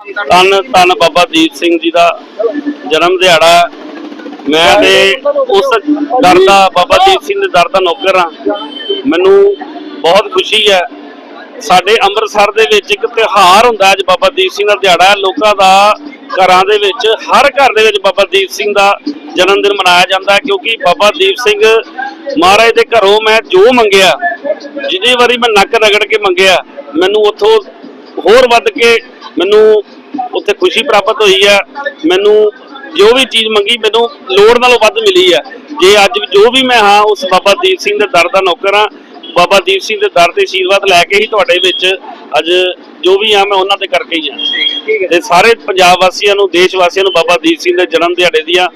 ਧੰਨ ਧੰਨ ਬਾਬਾ ਦੀਪ ਸਿੰਘ ਜੀ ਦਾ ਜਨਮ ਦਿਹਾੜਾ ਮੈਂ ਤੇ ਉਸ ਦਰ ਦਾ ਬਾਬਾ ਦੀਪ ਸਿੰਘ ਦੇ ਦਰ ਦਾ ਨੌਕਰ ਹਾਂ। ਮੈਨੂੰ ਬਹੁਤ ਖੁਸ਼ੀ ਹੈ। ਸਾਡੇ ਅੰਮ੍ਰਿਤਸਰ ਦੇ ਵਿੱਚ ਇੱਕ ਤਿਉਹਾਰ ਹੁੰਦਾ ਅੱਜ ਬਾਬਾ ਦੀਪ ਸਿੰਘ ਦਾ ਦਿਹਾੜਾ ਲੋਕਾਂ ਦਾ ਘਰਾਂ ਦੇ ਵਿੱਚ, ਹਰ ਘਰ ਦੇ ਵਿੱਚ ਬਾਬਾ ਦੀਪ ਸਿੰਘ ਦਾ ਜਨਮ ਦਿਨ ਮਨਾਇਆ ਜਾਂਦਾ ਹੈ ਕਿਉਂਕਿ ਬਾਬਾ ਦੀਪ ਸਿੰਘ ਮਹਾਰਾਜ ਦੇ ਘਰੋਂ ਮੈਂ ਜੋ ਮੰਗਿਆ, ਜਿੰਨੀ ਵਾਰੀ ਮੈਂ ਨੱਕ ਰਗੜ ਕੇ ਮੰਗਿਆ, ਮੈਨੂੰ ਉੱਥੋਂ ਹੋਰ ਵੱਧ ਕੇ ਮੈਨੂੰ ਉੱਥੇ ਖੁਸ਼ੀ ਪ੍ਰਾਪਤ ਹੋਈ ਹੈ ਮੈਨੂੰ ਜੋ ਵੀ ਚੀਜ਼ ਮੰਗੀ ਮੈਨੂੰ ਲੋੜ ਨਾਲੋਂ ਵੱਧ ਮਿਲੀ ਹੈ ਜੇ ਅੱਜ ਜੋ ਵੀ ਮੈਂ ਹਾਂ ਉਸ ਬਾਬਾ ਦੀਪ ਸਿੰਘ ਦੇ ਦਰ ਦਾ ਨੌਕਰ ਹਾਂ। ਬਾਬਾ ਦੀਪ ਸਿੰਘ ਦੇ ਦਰ ਤੇ ਆਸ਼ੀਰਵਾਦ ਲੈ ਕੇ ਹੀ ਤੁਹਾਡੇ ਵਿੱਚ ਅੱਜ ਜੋ ਵੀ ਆ ਮੈਂ ਉਹਨਾਂ ਦੇ ਕਰਕੇ ਹੀ ਆ। ਤੇ ਸਾਰੇ ਪੰਜਾਬ ਵਾਸੀਆਂ ਨੂੰ ਦੇਸ਼ ਵਾਸੀਆਂ ਨੂੰ ਬਾਬਾ ਦੀਪ ਸਿੰਘ ਦੇ ਜਨਮ ਦਿਹਾੜੇ ਦੀਆਂ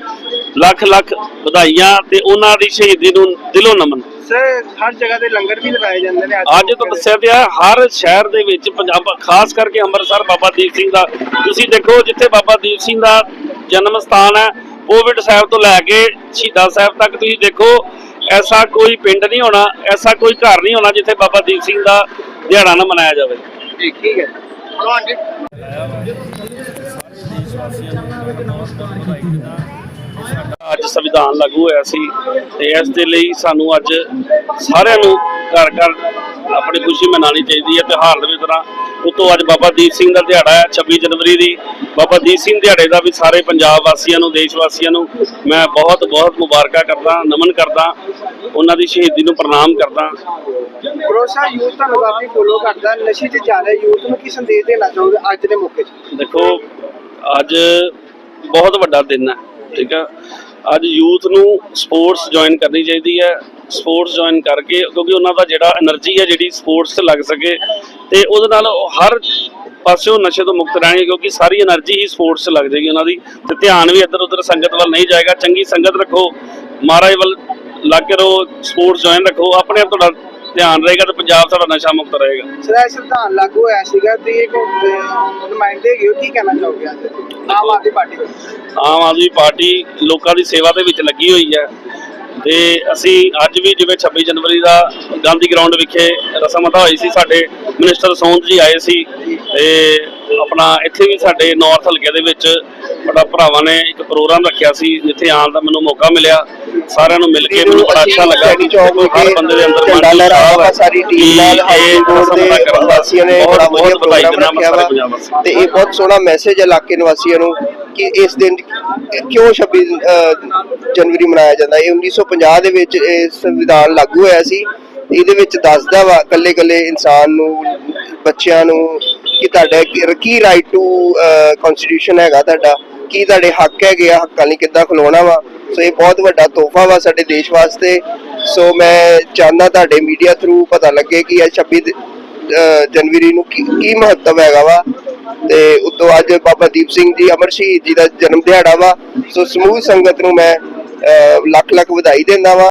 ਲੱਖ ਲੱਖ ਵਧਾਈਆਂ ਤੇ ਉਹਨਾਂ ਦੀ ਸ਼ਹੀਦੀ ਨੂੰ ਦਿਲੋਂ ਨਮਨ। ਸਰ ਹਰ ਜਗ੍ਹਾ ਤੇ ਲੰਗਰ ਵੀ ਲਗਾਏ ਜਾਂਦੇ ਨੇ ਅੱਜ ਤੋਂ ਦੱਸਿਆ ਹੈ ਹਰ ਸ਼ਹਿਰ ਦੇ ਵਿੱਚ ਪੰਜਾਬ ਖਾਸ ਕਰਕੇ ਅੰਮ੍ਰਿਤਸਰ ਬਾਬਾ ਦੀਪ ਸਿੰਘ ਦਾ। ਤੁਸੀਂ ਦੇਖੋ ਜਿੱਥੇ ਬਾਬਾ ਦੀਪ ਸਿੰਘ ਦਾ ਜਨਮ ਸਥਾਨ ਹੈ ਕੋਵਿਡ ਸਾਹਿਬ ਤੋਂ ਲੈ ਕੇ ਸ਼ਹੀਦਾਂ ਸਾਹਿਬ ਤੱਕ ਤੁਸੀਂ ਦੇਖੋ ਐਸਾ ਕੋਈ ਪਿੰਡ ਨਹੀਂ ਹੋਣਾ ਐਸਾ ਕੋਈ ਘਰ ਨਹੀਂ ਹੋਣਾ ਜਿੱਥੇ ਬਾਬਾ ਦੀਪ ਸਿੰਘ ਦਾ ਦਿਹਾੜਾ ਨਾ ਮਨਾਇਆ ਜਾਵੇ। ਠੀਕ ਠੀਕ ਹੈ। ਹਾਂਜੀ। ਅੱਜ ਸੰਵਿਧਾਨ ਲਾਗੂ ਹੋਇਆ ਸੀ ਤੇ ਇਸ ਦੇ ਲਈ ਸਾਨੂੰ ਅੱਜ ਸਾਰਿਆਂ ਨੂੰ ਘਰ ਘਰ ਆਪਣੀ ਖੁਸ਼ੀ ਮਨਾਉਣੀ ਚਾਹੀਦੀ ਹੈ ਤਿਉਹਾਰ ਦੇ ਤਰ੍ਹਾਂ ਉਤੋਂ ਅੱਜ ਬਾਬਾ ਦੀਪ ਸਿੰਘ ਦਾ ਦਿਹਾੜਾ ਹੈ 26 ਜਨਵਰੀ ਦੀ। ਬਾਬਾ ਦੀਪ ਸਿੰਘ ਦਿਹਾੜੇ ਦਾ ਵੀ ਸਾਰੇ ਪੰਜਾਬ ਵਾਸੀਆਂ ਨੂੰ ਦੇਸ਼ ਵਾਸੀਆਂ ਨੂੰ ਮੈਂ ਬਹੁਤ ਬਹੁਤ ਮੁਬਾਰਕਾਂ ਕਰਦਾ ਨਮਨ ਕਰਦਾ ਉਹਨਾਂ ਦੀ ਸ਼ਹੀਦੀ ਨੂੰ ਪ੍ਰਣਾਮ ਕਰਦਾ। ਭਰੋਸਾ ਯੂਥ ਤੁਹਾਨੂੰ ਕਾਫੀ ਫੋਲੋ ਕਰਦਾ ਨਸ਼ੇ 'ਚ ਜਾ ਰਿਹਾ ਯੂਥ ਨੂੰ ਕੀ ਸੰਦੇਸ਼ ਦੇਣਾ ਚਾਹੋਗੇ ਅੱਜ ਦੇ ਮੌਕੇ 'ਚ? ਦੇਖੋ ਅੱਜ ਬਹੁਤ ਵੱਡਾ ਦਿਨ ਹੈ ਠੀਕ ਹੈ। ਅੱਜ ਯੂਥ ਨੂੰ ਸਪੋਰਟਸ ਜੁਆਇਨ ਕਰਨੀ ਚਾਹੀਦੀ ਹੈ, ਸਪੋਰਟਸ ਜੁਆਇਨ ਕਰਕੇ, ਕਿਉਂਕਿ ਉਹਨਾਂ ਦਾ ਜਿਹੜਾ એનર્ਜੀ ਹੈ ਜਿਹੜੀ ਸਪੋਰਟਸ ਤੇ ਲੱਗ ਸਕੇ ਤੇ ਉਹਦੇ ਨਾਲ ਹਰ ਪਾਸਿਓਂ ਨਸ਼ੇ ਤੋਂ ਮੁਕਤ ਰਹਿਣਗੇ, ਕਿਉਂਕਿ ਸਾਰੀ એનર્ਜੀ ਹੀ ਸਪੋਰਟਸ 'ਚ ਲੱਗ ਜਾਏਗੀ ਉਹਨਾਂ ਦੀ ਤੇ ਧਿਆਨ ਵੀ ਇੱਧਰ ਉੱਧਰ ਸੰਗਤ ਵੱਲ ਨਹੀਂ ਜਾਏਗਾ। ਚੰਗੀ ਸੰਗਤ ਰੱਖੋ, ਮਹਾਰਾਜ ਵੱਲ ਲੱਗ ਕੇ ਰਹੋ, ਸਪੋਰਟਸ ਜੁਆਇਨ ਰੱਖੋ, ਆਪਣੇ ਆਪ ਤੁਹਾਡਾ ਧਿਆਨ ਰਹੇਗਾ ਤੇ ਪੰਜਾਬ ਸਾਡਾ ਨਸ਼ਾ ਮੁਕਤ ਰਹੇਗਾ। ਸਰ ਇਹ ਸੰਵਿਧਾਨ ਲਾਗੂ ਹੋਇਆ ਸੀਗਾ ਤੇ ਇੱਕ ਅਹ, ਨੁਮਾਇੰਦੇ ਹੈਗੇ ਕੀ ਕਹਿਣਾ ਚਾਹੋਗੇ ਅੱਜ? ਆਮ ਆਦਮੀ ਪਾਰਟੀ ਆਮ ਆਦਮੀ ਪਾਰਟੀ ਲੋਕਾਂ ਦੀ ਸੇਵਾ ਦੇ ਵਿੱਚ ਲੱਗੀ ਹੋਈ ਹੈ ਤੇ ਅਸੀਂ ਅੱਜ ਵੀ ਜਿਵੇਂ 26 ਜਨਵਰੀ ਦਾ ਗਾਂਧੀ ਗਰਾਊਂਡ ਵਿਖੇ ਰਸਮ ਅਦਾ ਹੋਈ ਸੀ ਸਾਡੇ ਮਿਨਿਸਟਰ ਸੌਂਦ ਜੀ ਆਏ ਸੀ ਤੇ ਆਪਣਾ ਇੱਥੇ ਵੀ ਸਾਡੇ ਨਾਰਥ ਹਲਕੇ ਦੇ ਵਿੱਚ ਬੜਾ ਭਰਾਵਾਂ ਨੇ ਇੱਕ ਪ੍ਰੋਗਰਾਮ ਰੱਖਿਆ ਸੀ ਜਿੱਥੇ ਆਉਣ ਦਾ ਮੈਨੂੰ ਮੌਕਾ ਮਿਲਿਆ। ਸਾਰਿਆਂ ਨੂੰ ਮਿਲ ਕੇ ਮੈਨੂੰ ਬੜਾ ਅੱਛਾ ਲੱਗਾ। ਹਰ ਬੰਦੇ ਦੇ ਅੰਦਰ ਝੰਡਾ ਲਹਿਰਾਇਆ ਸਾਰੀ ਟੀਮ ਨਾਲ ਇਹ ਹਾਈ ਕੋਰਟ ਰਸਮ ਅਦਾ ਦੇ ਕਰਨ ਦਾ ਵਾਸੀਆਂ ਨੇ ਬੜਾ ਵਧੀਆ ਪ੍ਰੋਗਰਾਮ ਰੱਖਿਆ। ਤੇ ਇਹ ਬਹੁਤ ਸੋਹਣਾ ਮੈਸੇਜ ਹੈ ਇਲਾਕੇ ਨਿਵਾਸੀਆਂ ਨੂੰ ਕਿ ਇਸ ਦਿਨ ਕਿਉਂ 26 ਅਹ, ਜਨਵਰੀ ਮਨਾਇਆ ਜਾਂਦਾ। ਇਹ 1950 ਦੇ ਵਿੱਚ ਇਹ ਸੰਵਿਧਾਨ ਲਾਗੂ ਹੋਇਆ ਸੀ। ਇਹਦੇ ਵਿੱਚ ਦੱਸਦਾ ਵਾ ਕੱਲੇ ਕੱਲੇ ਇਨਸਾਨ ਨੂੰ, ਬੱਚਿਆਂ ਨੂੰ ਕਿ ਤੁਹਾਡਾ ਕੀ- ਰਾਈਟ ਟੂ ਕਨਸਟੀਟਿਊਸ਼ਨ ਹੈਗਾ ਤੁਹਾਡਾ, ਕੀ ਤੁਹਾਡੇ ਹੱਕ ਹੈਗੇ ਆ, ਹੱਕਾਂ ਲਈ ਕਿੱਦਾਂ ਖਲੋਣਾ ਵਾ। ਸੋ ਇਹ ਬਹੁਤ ਵੱਡਾ ਤੋਹਫਾ ਵਾ ਸਾਡੇ ਦੇਸ਼ ਵਾਸਤੇ। ਸੋ ਮੈਂ ਚਾਹੁੰਦਾ ਤੁਹਾਡੇ ਮੀਡੀਆ ਥਰੂ ਪਤਾ ਲੱਗੇ ਕਿ ਇਹ 26 ਜਨਵਰੀ ਨੂੰ ਕੀ ਕੀ ਮਹੱਤਵ ਹੈਗਾ ਵਾ। ਤੇ ਉਤੋਂ ਅੱਜ ਬਾਬਾ ਦੀਪ ਸਿੰਘ ਜੀ, ਅਮਰ ਸ਼ਹੀਦ ਜੀ ਦਾ ਜਨਮ ਦਿਹਾੜਾ ਵਾ। ਸੋ ਸਮੂਹ ਸੰਗਤ ਨੂੰ ਮੈਂ ਲੱਖ ਲੱਖ ਵਧਾਈ ਦਿੰਦਾ ਵਾ।